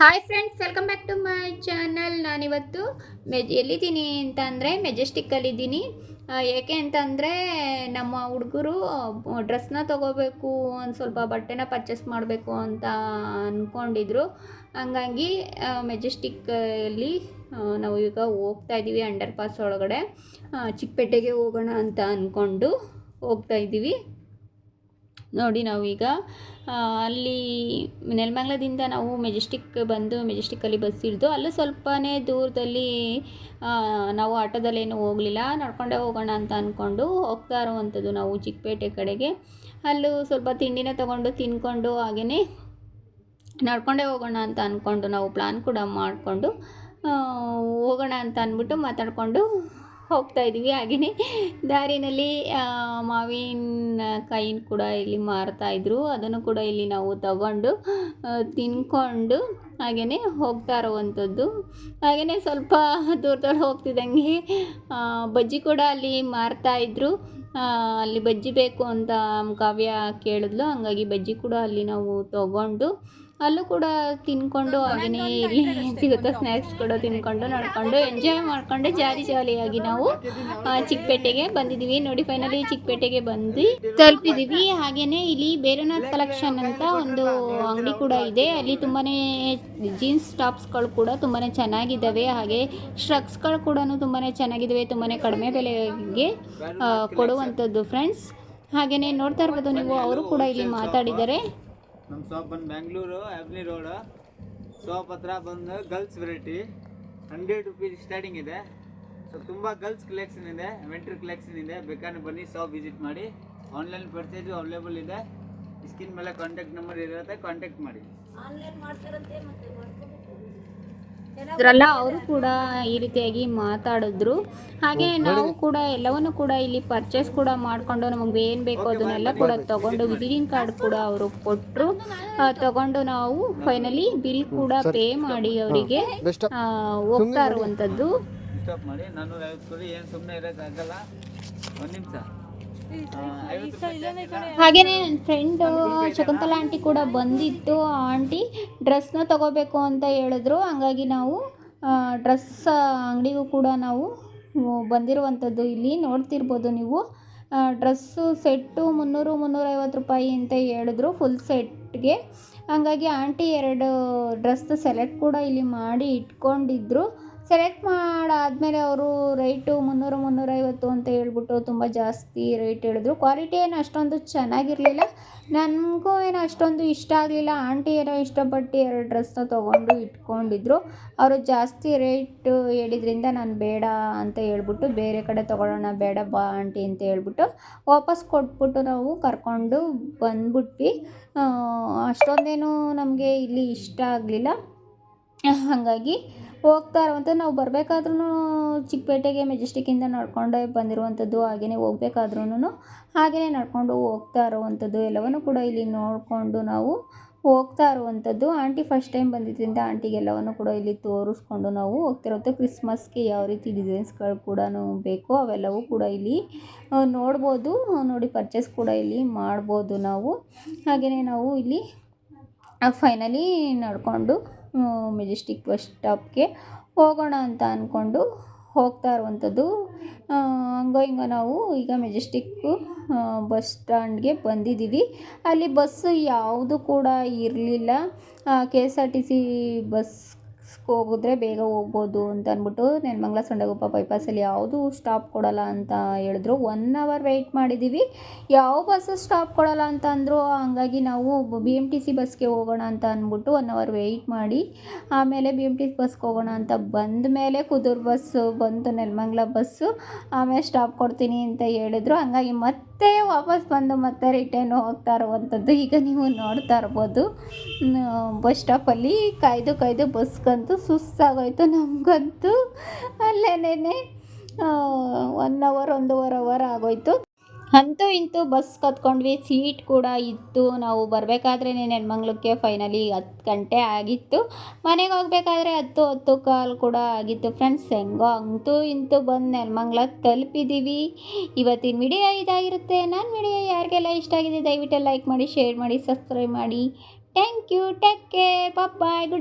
Hi friends welcome back to my channel ನಾನಿವತ್ತು ಮೆಜ್, ಎಲ್ಲಿದ್ದೀನಿ ಅಂತ ಅಂದರೆ ಮೆಜೆಸ್ಟಿಕ್ಕಲ್ಲಿದ್ದೀನಿ ಏಕೆ ಅಂತಂದರೆ ನಮ್ಮ ಹುಡುಗರು ಡ್ರೆಸ್ನ ತೊಗೋಬೇಕು ಒಂದು ಸ್ವಲ್ಪ ಬಟ್ಟೆನ ಪರ್ಚೇಸ್ ಮಾಡಬೇಕು ಅಂತ ಅಂದ್ಕೊಂಡಿದ್ರು ಹಂಗಾಗಿ ಮೆಜೆಸ್ಟಿಕ್ಕಲ್ಲಿ ನಾವು ಈಗ ಹೋಗ್ತಾ ಇದ್ದೀವಿ ಅಂಡರ್ ಪಾಸ್ ಒಳಗಡೆ ಚಿಕ್ಕಪೇಟೆಗೆ ಹೋಗೋಣ ಅಂತ ಅಂದ್ಕೊಂಡು ಹೋಗ್ತಾ ಇದ್ದೀವಿ ನೋಡಿ ನಾವೀಗ ಅಲ್ಲಿ ನೆಲಮಂಗ್ಲದಿಂದ ನಾವು ಮೆಜೆಸ್ಟಿಕ್ ಬಂದು ಮೆಜೆಸ್ಟಿಕ್ಕಲ್ಲಿ ಬಸ್ ಇಳಿದು, ಅಲ್ಲೂ ಸ್ವಲ್ಪನೇ ದೂರದಲ್ಲಿ ನಾವು ಆಟೋದಲ್ಲೇನು ಹೋಗಲಿಲ್ಲ, ನಡ್ಕೊಂಡೇ ಹೋಗೋಣ ಅಂತ ಅಂದ್ಕೊಂಡು ಹೋಗ್ತಾ ಇರುವಂಥದ್ದು ನಾವು ಚಿಕ್ಕಪೇಟೆ ಕಡೆಗೆ. ಅಲ್ಲೂ ಸ್ವಲ್ಪ ತಿಂಡಿನ ತಗೊಂಡು ತಿನ್ಕೊಂಡು ಹಾಗೆಯೇ ನಡ್ಕೊಂಡೇ ಹೋಗೋಣ ಅಂತ ಅಂದ್ಕೊಂಡು ನಾವು ಪ್ಲ್ಯಾನ್ ಕೂಡ ಮಾಡಿಕೊಂಡು ಹೋಗೋಣ ಅಂತ ಅಂದ್ಬಿಟ್ಟು ಮಾತಾಡಿಕೊಂಡು ಹೋಗ್ತಾ ಇದ್ವಿ ಹಾಗೆಯೇ ದಾರಿನಲ್ಲಿ ಮಾವಿನ ಕಾಯಿನ ಕೂಡ ಇಲ್ಲಿ ಮಾರ್ತಾ ಇದ್ರು. ಅದನ್ನು ಕೂಡ ಇಲ್ಲಿ ನಾವು ತಗೊಂಡು ತಿನ್ಕೊಂಡು ಹಾಗೆಯೇ ಹೋಗ್ತಾ ಇರುವಂಥದ್ದು. ಹಾಗೆಯೇ ಸ್ವಲ್ಪ ದೂರದಲ್ಲಿ ಹೋಗ್ತಿದ್ದಂಗೆ ಬಜ್ಜಿ ಕೂಡ ಅಲ್ಲಿ ಮಾರ್ತಾ ಇದ್ರು. ಅಲ್ಲಿ ಬಜ್ಜಿ ಬೇಕು ಅಂತ ಕಾವ್ಯ ಕೇಳಿದ್ಲು. ಹಂಗಾಗಿ ಬಜ್ಜಿ ಕೂಡ ಅಲ್ಲಿ ನಾವು ತಗೊಂಡು ಅಲ್ಲೂ ಕೂಡ ತಿನ್ಕೊಂಡು ಹಾಗೆಯೇ ಇಲ್ಲಿ ಸಿಗುತ್ತೋ ಸ್ನ್ಯಾಕ್ಸ್ ಕೂಡ ತಿನ್ಕೊಂಡು ನಡ್ಕೊಂಡು ಎಂಜಾಯ್ ಮಾಡ್ಕೊಂಡು ಜಾಲಿ ಜಾಲಿಯಾಗಿ ನಾವು ಚಿಕ್ಕಪೇಟೆಗೆ ಬಂದಿದ್ದೀವಿ. ನೋಡಿ ಫೈನಲಿ ಚಿಕ್ಕಪೇಟೆಗೆ ಬಂದು ತಲುಪಿದೀವಿ ಹಾಗೇನೆ ಇಲ್ಲಿ ಬೇರೆನಾಥ್ ಕಲೆಕ್ಷನ್ ಅಂತ ಒಂದು ಅಂಗಡಿ ಕೂಡ ಇದೆ. ಅಲ್ಲಿ ತುಂಬಾ ಜೀನ್ಸ್ ಟಾಪ್ಸ್ಗಳು ಕೂಡ ತುಂಬಾ ಚೆನ್ನಾಗಿದ್ದಾವೆ. ಹಾಗೆ ಸ್ಟ್ರಕ್ಸ್ಗಳು ಕೂಡ ತುಂಬಾ ಚೆನ್ನಾಗಿದ್ದಾವೆ. ತುಂಬಾ ಕಡಿಮೆ ಬೆಲೆಗೆ ಕೊಡುವಂಥದ್ದು ಫ್ರೆಂಡ್ಸ್ ಹಾಗೆಯೇ ನೋಡ್ತಾ ಇರ್ಬೋದು ನೀವು ಅವರು ಕೂಡ ಇಲ್ಲಿ ಮಾತಾಡಿದ್ದಾರೆ. ನಮ್ಮ ಶಾಪ್ ಬಂದು ಬ್ಯಾಂಗ್ಳೂರು ಆ್ಯವ್ನಿ ರೋಡ್ ಶಾಪ್ ಹತ್ರ ಬಂದು girls variety hundred rupees starting ಇದೆ. ಸೊ ತುಂಬ ಗರ್ಲ್ಸ್ ಕಲೆಕ್ಷನ್ ಇದೆ ವೆಂಟ್ರ್ ಕಲೆಕ್ಷನ್ ಇದೆ. ಬೇಕಾದ್ರೆ ಬನ್ನಿ ಶಾಪ್ ವಿಸಿಟ್ ಮಾಡಿ. ಆನ್ಲೈನ್ ಪರ್ಚೇಸು ಅವೈಲೇಬಲ್ ಇದೆ. ಸ್ಕ್ರೀನ್ ಮೇಲೆ ಕಾಂಟ್ಯಾಕ್ಟ್ ನಂಬರ್ ಇರುತ್ತೆ ಕಾಂಟ್ಯಾಕ್ಟ್ ಮಾಡಿ. ಇದ್ರಲ್ಲ ಅವರು ಕೂಡ ಈ ರೀತಿಯಾಗಿ ಮಾತಾಡಿದ್ರು. ಹಾಗೆ ನಾವು ಕೂಡ ಎಲ್ಲವನ್ನು ಕೂಡ ಇಲ್ಲಿ ಪರ್ಚೇಸ್ ಕೂಡ ಮಾಡಿಕೊಂಡು ನಮಗೆ ಏನು ಬೇಕೋ ಅದನ್ನೆಲ್ಲ ಕೂಡ ತಗೊಂಡು ವಿಸಿಟಿಂಗ್ ಕಾರ್ಡ್ ಕೂಡ ಅವರು ಕೊಟ್ಟರು ತಗೊಂಡು ನಾವು ಫೈನಲಿ ಬಿಲ್ ಕೂಡ ಪೇ ಮಾಡಿ ಅವರಿಗೆ ಹೋಗ್ತಾ ಇರುವಂಥದ್ದು ಸ್ಟಾಪ್ ಮಾಡಿ ನಾನು ಏನು ಸುಮ್ಮನೆ ಇರೋಕ್ಕಾಗಲ್ಲ ಒಂದು ನಿಮಿಷ. ಹಾಗೆಯೇ ನನ್ನ ಫ್ರೆಂಡ್ ಶಕುಂತಲಾ ಆಂಟಿ ಕೂಡ ಬಂದಿತ್ತು. ಆಂಟಿ ಡ್ರೆಸ್ನ ತಗೋಬೇಕು ಅಂತ ಹೇಳಿದ್ರು. ಹಂಗಾಗಿ ನಾವು ಡ್ರೆಸ್ ಅಂಗಡಿಗೂ ಕೂಡ ನಾವು ಬಂದಿರುವಂಥದ್ದು ಇಲ್ಲಿ. ನೋಡ್ತಿರ್ಬೋದು ನೀವು. ಡ್ರೆಸ್ಸು ಸೆಟ್ಟು ಮುನ್ನೂರು, ಮುನ್ನೂರೈವತ್ತು ರೂಪಾಯಿ ಅಂತ ಹೇಳಿದ್ರು ಫುಲ್ ಸೆಟ್ಗೆ. ಹಂಗಾಗಿ ಆಂಟಿ ಎರಡು ಡ್ರೆಸ್ ಸೆಲೆಕ್ಟ್ ಕೂಡ ಇಲ್ಲಿ ಮಾಡಿ ಇಟ್ಕೊಂಡಿದ್ರು. ಸೆಲೆಕ್ಟ್ ಮಾಡಾದಮೇಲೆ ಅವರು ರೇಟು ಮುನ್ನೂರು ಮುನ್ನೂರೈವತ್ತು ಅಂತ ಹೇಳ್ಬಿಟ್ಟು ತುಂಬ ಜಾಸ್ತಿ ರೇಟ್ ಹೇಳಿದ್ರು. ಕ್ವಾಲಿಟಿ ಏನು ಅಷ್ಟೊಂದು ಚೆನ್ನಾಗಿರಲಿಲ್ಲ. ನನಗೂ ಏನು ಅಷ್ಟೊಂದು ಇಷ್ಟ ಆಗಲಿಲ್ಲ. ಆಂಟಿ ಏನೋ ಇಷ್ಟಪಟ್ಟು ಎರಡು ಡ್ರೆಸ್ನ ತೊಗೊಂಡು ಇಟ್ಕೊಂಡಿದ್ರು. ಅವರು ಜಾಸ್ತಿ ರೇಟ್ ಹೇಳಿದ್ರಿಂದ ನಾನು ಬೇಡ ಅಂತ ಹೇಳ್ಬಿಟ್ಟು ಬೇರೆ ಕಡೆ ತೊಗೊಳ್ಳೋಣ, ಬೇಡ ಬಾ ಆಂಟಿ ಅಂತ ಹೇಳ್ಬಿಟ್ಟು ವಾಪಸ್ ಕೊಟ್ಬಿಟ್ಟು ನಾವು ಕರ್ಕೊಂಡು ಬಂದ್ಬಿಟ್ವಿ. ಅಷ್ಟೊಂದೇನು ನಮಗೆ ಇಲ್ಲಿ ಇಷ್ಟ ಆಗಲಿಲ್ಲ. ಹಾಗಾಗಿ ಹೋಗ್ತಾ ಇರುವಂಥ ನಾವು ಬರಬೇಕಾದ್ರೂ ಚಿಕ್ಕಪೇಟೆಗೆ ಮೆಜೆಸ್ಟಿಕ್ಕಿಂದ ನಡ್ಕೊಂಡೇ ಬಂದಿರುವಂಥದ್ದು ಹಾಗೆಯೇ ಹೋಗ್ಬೇಕಾದ್ರೂ ಹಾಗೆಯೇ ನಡ್ಕೊಂಡು ಹೋಗ್ತಾ ಇರುವಂಥದ್ದು ಎಲ್ಲವನ್ನು ಕೂಡ ಇಲ್ಲಿ ನೋಡಿಕೊಂಡು ನಾವು ಹೋಗ್ತಾ ಇರುವಂಥದ್ದು. ಆಂಟಿ ಫಸ್ಟ್ ಟೈಮ್ ಬಂದಿದ್ದರಿಂದ ಆಂಟಿಗೆಲ್ಲವನ್ನು ಕೂಡ ಇಲ್ಲಿ ತೋರಿಸ್ಕೊಂಡು ನಾವು ಹೋಗ್ತಿರೋದು ಕ್ರಿಸ್ಮಸ್ಗೆ ಯಾವ ರೀತಿ ಡಿಸೈನ್ಸ್ಗಳು ಕೂಡ ಬೇಕೋ ಅವೆಲ್ಲವೂ ಕೂಡ ಇಲ್ಲಿ ನೋಡ್ಬೋದು. ನೋಡಿ ಪರ್ಚೇಸ್ ಕೂಡ ಇಲ್ಲಿ ಮಾಡ್ಬೋದು ನಾವು. ಹಾಗೆಯೇ ನಾವು ಇಲ್ಲಿ ಫೈನಲಿ ನಡ್ಕೊಂಡು ಮೆಜೆಸ್ಟಿಕ್ ಬಸ್ ಸ್ಟಾಪ್ಗೆ ಹೋಗೋಣ ಅಂತ ಅಂದ್ಕೊಂಡು ಹೋಗ್ತಾ ಇರುವಂಥದ್ದು. ಹಂಗೋ ಹಿಂಗೋ ನಾವು ಈಗ ಮೆಜೆಸ್ಟಿಕ್ಕು ಬಸ್ ಸ್ಟ್ಯಾಂಡ್ಗೆ ಬಂದಿದ್ದೀವಿ. ಅಲ್ಲಿ ಬಸ್ಸು ಯಾವುದು ಕೂಡ ಇರಲಿಲ್ಲ. K S R T C bus ಹೋಗಿದ್ರೆ ಬೇಗ ಹೋಗ್ಬೋದು ಅಂತ ಅಂದ್ಬಿಟ್ಟು ನೆಲಮಂಗ್ಲ ಸೊಂಡಗುಪ್ಪ ಬೈಪಾಸಲ್ಲಿ ಯಾವುದು ಸ್ಟಾಪ್ ಕೊಡಲ್ಲ ಅಂತ ಹೇಳಿದ್ರು. ಒನ್ ಅವರ್ ವೆಯ್ಟ್ ಮಾಡಿದ್ದೀವಿ ಯಾವ ಬಸ್ಸು ಸ್ಟಾಪ್ ಕೊಡಲ್ಲ ಅಂತ ಅಂದರು, ಹಂಗಾಗಿ ನಾವು ಬಿ ಎಂ ಟಿ ಸಿ ಬಸ್ಗೆ ಹೋಗೋಣ ಅಂತ ಅಂದ್ಬಿಟ್ಟು ಒನ್ ಅವರ್ ವೆಯ್ಟ್ ಮಾಡಿ, ಆಮೇಲೆ ಬಿ ಎಂ ಟಿ ಸಿ ಬಸ್ಗೆ ಹೋಗೋಣ ಅಂತ ಬಂದ ಮೇಲೆ ಕುದೂರು ಬಸ್ಸು ಬಂತು, ನೆಲಮಂಗ್ಲ ಬಸ್ಸು ಆಮೇಲೆ ಸ್ಟಾಪ್ ಕೊಡ್ತೀನಿ ಅಂತ ಹೇಳಿದ್ರು. ಹಂಗಾಗಿ ಮತ್ತೆ ವಾಪಸ್ ಬಂದು ಮತ್ತೆ ರಿಟರ್ನ್ ಹೋಗ್ತಾ ಇರುವಂಥದ್ದು. ಈಗ ನೀವು ನೋಡ್ತಾ ಇರ್ಬೋದು ಬಸ್ ಸ್ಟಾಪಲ್ಲಿ ಕಾಯ್ದು ಕಾಯ್ದು ಬಸ್ಗಂತೂ ಸುಸ್ತಾಗೋಯ್ತು ನಮಗಂತೂ ಅಲ್ಲೇನೇ ಒನ್ ಅವರ್ ಒಂದೂವರೆ ಅವರ್ ಆಗೋಯ್ತು. ಅಂತೂ ಇಂತೂ ಬಸ್ ಕತ್ಕೊಂಡ್ವಿ. ಸೀಟ್ ಕೂಡ ಇತ್ತು. ನಾವು ಬರಬೇಕಾದ್ರೆ ನೆನ್ಮಂಗ್ಳಕ್ಕೆ ಫೈನಲಿ ಹತ್ತು ಗಂಟೆ ಆಗಿತ್ತು. ಮನೆಗೆ ಹೋಗ್ಬೇಕಾದ್ರೆ ಹತ್ತು ಹತ್ತು ಕಾಲು ಕೂಡ ಆಗಿತ್ತು. ಫ್ರೆಂಡ್ಸ್ ಹೆಂಗೋ ಅಂತೂ ಇಂತೂ ಬಂದು ನೆಲಮಂಗ್ಲ ತಲುಪಿದ್ದೀವಿ ಇವತ್ತಿನ ವಿಡಿಯೋ ಇದಾಗಿರುತ್ತೆ. ನನ್ನ ವಿಡಿಯೋ ಯಾರಿಗೆಲ್ಲ ಇಷ್ಟ ಆಗಿದೆ ದಯವಿಟ್ಟು ಲೈಕ್ ಮಾಡಿ ಶೇರ್ ಮಾಡಿ ಸಬ್ಸ್ಕ್ರೈಬ್ ಮಾಡಿ. Thank you take care bye good